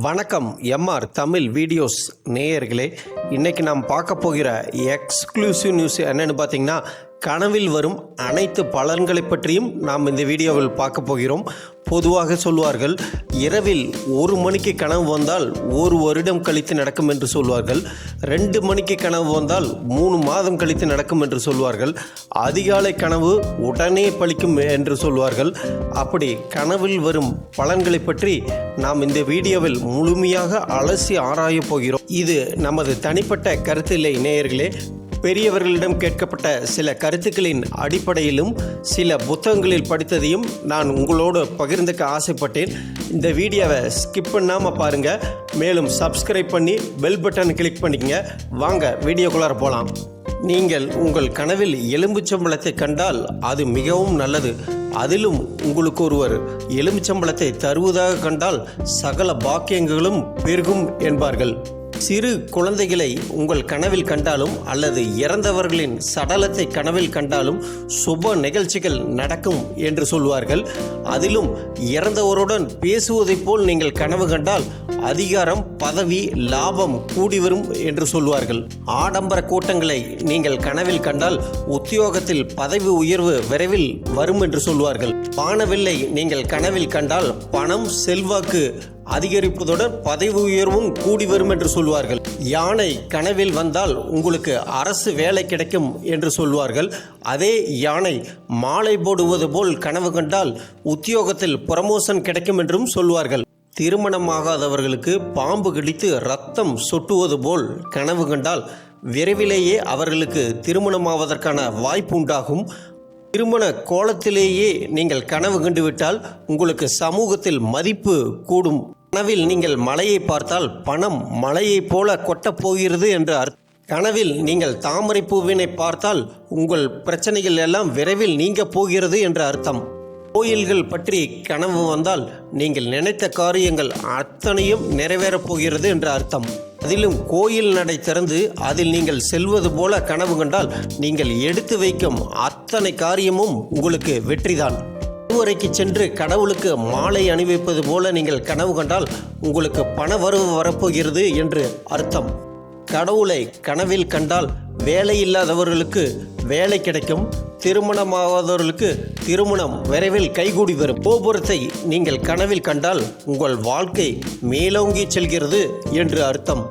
வணக்கம் MR Tamil videos நேயர்களே. இன்னைக்கு நாம் பார்க்க போகிற எக்ஸ்க்ளூசிவ் நியூஸ் என்னன்னு பார்த்தீங்கன்னா கனவில் வரும் அனைத்து பலன்களை பற்றியும் நாம் இந்த வீடியோவில் பார்க்க போகிறோம். பொதுவாக சொல்வார்கள் இரவில் ஒரு மணிக்கு கனவு வந்தால் ஒரு வருடம் கழித்து நடக்கும் என்று சொல்வார்கள். ரெண்டு மணிக்கு கனவு வந்தால் மூணு மாதம் கழித்து நடக்கும் என்று சொல்வார்கள். அதிகாலை கனவு உடனே பழிக்கும் என்று சொல்வார்கள். அப்படி கனவில் வரும் பலன்களை பற்றி நாம் இந்த வீடியோவில் முழுமையாக அலசி ஆராயப் போகிறோம். இது நமது தனிப்பட்ட கருத்தில்லை நேயர்களே பெரியவர்களிடம் கேட்கப்பட்ட சில கருத்துக்களின் அடிப்படையிலும் சில புத்தகங்களில் படித்ததையும் நான் உங்களோடு பகிர்ந்துக்க ஆசைப்பட்டேன். இந்த வீடியோவை ஸ்கிப் பண்ணாமல் பாருங்கள் மேலும் சப்ஸ்கிரைப் பண்ணி பெல் பட்டன் கிளிக் பண்ணிக்கங்க. வாங்க வீடியோக்குள்ளார போகலாம் நீங்கள் உங்கள் கனவில் எலும்புச்சம்பளத்தை கண்டால் அது மிகவும் நல்லது. அதிலும் உங்களுக்கு ஒருவர் எலும்புச்சம்பளத்தை தருவதாக கண்டால் சகல பாக்கியங்களும் பெருகும் என்பார்கள். சிறு குழந்தைகளை உங்கள் கனவில் கண்டாலும் அல்லது இறந்தவர்களின் சடலத்தை கனவில் கண்டாலும் சுப நிகழ்ச்சிகள் நடக்கும் என்று சொல்வார்கள். அதிலும் இறந்தவருடன் பேசுவதைப் போல் நீங்கள் கனவு கண்டால் அதிகாரம் பதவி லாபம் கூடி வரும் என்று சொல்வார்கள். ஆடம்பர கூட்டங்களை நீங்கள் கனவில் கண்டால் உத்தியோகத்தில் பதவி உயர்வு விரைவில் வரும் என்று சொல்வார்கள். பானவில்லை நீங்கள் கனவில் கண்டால் பணம் செல்வாக்கு அதிகரிப்பதுடன் பதவி உயர்வும் கூடி வரும் என்று சொல்வார்கள். யானை கனவில் வந்தால் உங்களுக்கு அரசு வேலை கிடைக்கும் என்று சொல்வார்கள். அதே யானை மாலை போடுவது போல் கனவு கண்டால் உத்தியோகத்தில் ப்ரமோஷன் கிடைக்கும் என்றும் சொல்வார்கள். திருமணமாகாதவர்களுக்கு பாம்பு கடித்து ரத்தம் சொட்டுவது போல் கனவு கண்டால் விரைவிலேயே அவர்களுக்கு திருமணமாவதற்கான வாய்ப்பு உண்டாகும். திருமண கோலத்திலேயே நீங்கள் கனவு கண்டுவிட்டால் உங்களுக்கு சமூகத்தில் மதிப்பு கூடும். கனவில் நீங்கள் மலையை பார்த்தால் பணம் மலையைப் போல கொட்டப் போகிறது என்று அர்த்தம். கனவில் நீங்கள் தாமரை பூவினை பார்த்தால் உங்கள் பிரச்சனைகள் எல்லாம் விரைவில் நீங்க போகிறது என்று அர்த்தம். கோயில்கள் பற்றி கனவு வந்தால் நீங்கள் நினைத்த காரியங்கள் அத்தனையும் நிறைவேறப் போகிறது என்று அர்த்தம். அதிலும் கோயில் நடை திறந்து அதில் நீங்கள் செல்வது போல கனவு கண்டால் நீங்கள் எடுத்து வைக்கும் அத்தனை காரியமும் உங்களுக்கு வெற்றிதான். கருவறைக்கு சென்று கடவுளுக்கு மாலை அணிவிப்பது போல நீங்கள் கனவு கண்டால் உங்களுக்கு பண வரவு வரப்போகிறது என்று அர்த்தம். கடவுளை கனவில் கண்டால் வேலை இல்லாதவர்களுக்கு வேலை கிடைக்கும் திருமணமாகாதவர்களுக்கு திருமணம் விரைவில் கைகூடி வரும். கோபுரத்தை நீங்கள் கனவில் கண்டால் உங்கள் வாழ்க்கை மேலோங்கி செல்கிறது என்று அர்த்தம்.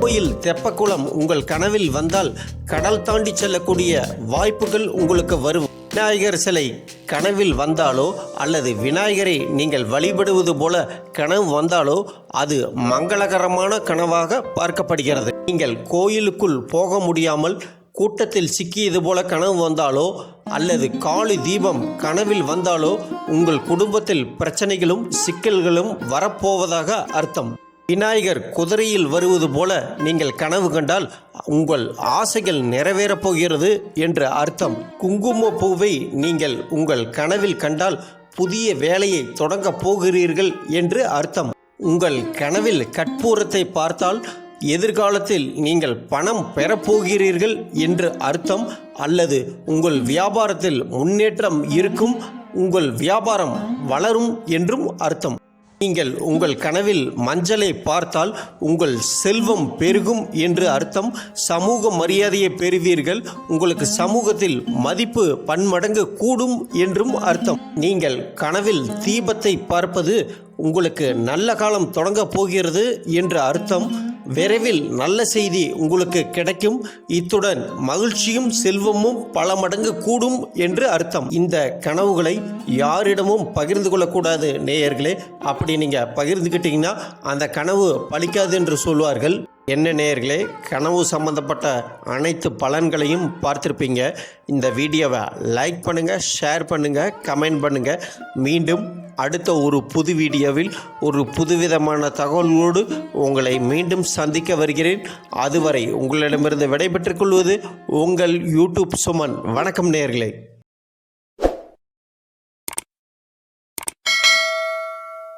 கோயில் தெப்பக்குளம் உங்கள் கனவில் வந்தால் கடல் தாண்டி செல்லக்கூடிய வாய்ப்புகள் உங்களுக்கு வரும். விநாயகர் சிலை கனவில் வந்தாலோ அல்லது விநாயகரை நீங்கள் வழிபடுவது போல கனவு வந்தாலோ அது மங்களகரமான கனவாக பார்க்கப்படுகிறது. நீங்கள் கோயிலுக்குள் போக முடியாமல் கூட்டத்தில் சிக்கியது போல கனவு வந்தாலோ அல்லது காளி தீபம் கனவில் வந்தாலோ உங்கள் குடும்பத்தில் பிரச்சனைகளும் சிக்கல்களும் வரப்போவதாக அர்த்தம். விநாயகர் குதிரையில் வருவது போல நீங்கள் கனவு கண்டால் உங்கள் ஆசைகள் நிறைவேறப் போகிறது என்று அர்த்தம். குங்கும பூவை நீங்கள் உங்கள் கனவில் கண்டால் புதிய வேலையை தொடங்கப் போகிறீர்கள் என்று அர்த்தம். உங்கள் கனவில் கற்பூரத்தை பார்த்தால் எதிர்காலத்தில் நீங்கள் பணம் பெறப்போகிறீர்கள் என்று அர்த்தம். அல்லது உங்கள் வியாபாரத்தில் முன்னேற்றம் இருக்கும் உங்கள் வியாபாரம் வளரும் என்றும் அர்த்தம். நீங்கள் உங்கள் கனவில் மஞ்சளை பார்த்தால் உங்கள் செல்வம் பெருகும் என்று அர்த்தம். சமூக மரியாதையை பெறுவீர்கள். உங்களுக்கு சமூகத்தில் மதிப்பு பன்மடங்கு கூடும் என்றும் அர்த்தம். நீங்கள் கனவில் தீபத்தை பார்ப்பது உங்களுக்கு நல்ல காலம் தொடங்கப் போகிறது என்று அர்த்தம். விரைவில் நல்ல செய்தி உங்களுக்கு கிடைக்கும். இத்துடன் மகிழ்ச்சியும் செல்வமும் பல மடங்கு கூடும் என்று அர்த்தம். இந்த கனவுகளை யாரிடமும் பகிர்ந்து கொள்ளக்கூடாது நேயர்களே. அப்படி நீங்கள் பகிர்ந்துக்கிட்டீங்கன்னா அந்த கனவு பலிக்காது என்று சொல்வார்கள். என்ன நேயர்களே கனவு சம்பந்தப்பட்ட அனைத்து பலன்களையும் பார்த்துருப்பீங்க. இந்த வீடியோவை லைக் பண்ணுங்கள் ஷேர் பண்ணுங்கள் கமெண்ட் பண்ணுங்கள் மீண்டும் அடுத்த ஒரு புது வீடியோவில் ஒரு புதுவிதமான தகவல்களோடு உங்களை மீண்டும் சந்திக்க வருகிறேன். அதுவரை உங்களிடமிருந்து விடைபெற்றுக் கொள்வது உங்கள் யூடியூப் சுமன். வணக்கம் நேர்களை